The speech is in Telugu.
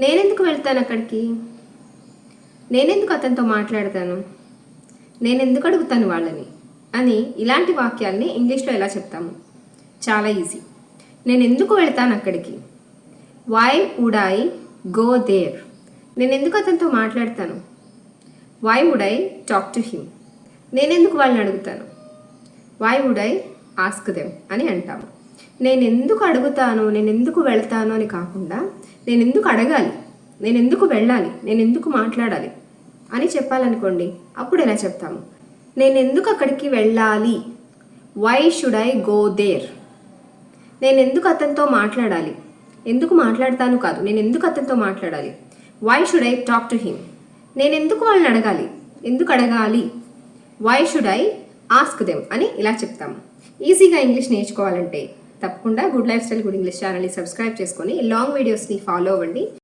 నేనెందుకు వెళ్తాను అక్కడికి? నేనెందుకు అతనితో మాట్లాడతాను? నేనెందుకు అడుగుతాను వాళ్ళని? అని ఇలాంటి వాక్యాల్ని ఇంగ్లీష్లో ఎలా చెప్తాము? చాలా ఈజీ. నేను ఎందుకు వెళ్తాను అక్కడికి? Why would I go there నేను ఎందుకు అతనితో మాట్లాడతాను? Why would I talk to him నేనెందుకు వాళ్ళని అడుగుతాను? Why would I ask them అని అంటాము. నేను ఎందుకు అడుగుతాను? నేను ఎందుకు వెళ్తాను అని కాకుండా నేను ఎందుకు అడగాలి? నేను ఎందుకు వెళ్ళాలి? నేను ఎందుకు మాట్లాడాలి? అని చెప్పాలనుకోండి అప్పుడు ఎలా చెప్తాము? నేను ఎందుకు అక్కడికి వెళ్ళాలి? Why should I go there నేను ఎందుకు అతనితో మాట్లాడాలి? ఎందుకు మాట్లాడతాను కాదు నేను ఎందుకు అతనితో మాట్లాడాలి? Why should I talk to him నేను ఎందుకు వాళ్ళని అడగాలి? ఎందుకు అడగాలి? Why should I ask them అని ఇలా చెప్తాము. ఈజీగా ఇంగ్లీష్ నేర్చుకోవాలంటే తప్పకుండా good life style good English ఛానల్ని సబ్స్క్రైబ్ చేసుకొని లాంగ్ వీడియోస్ని ఫాలో అవ్వండి.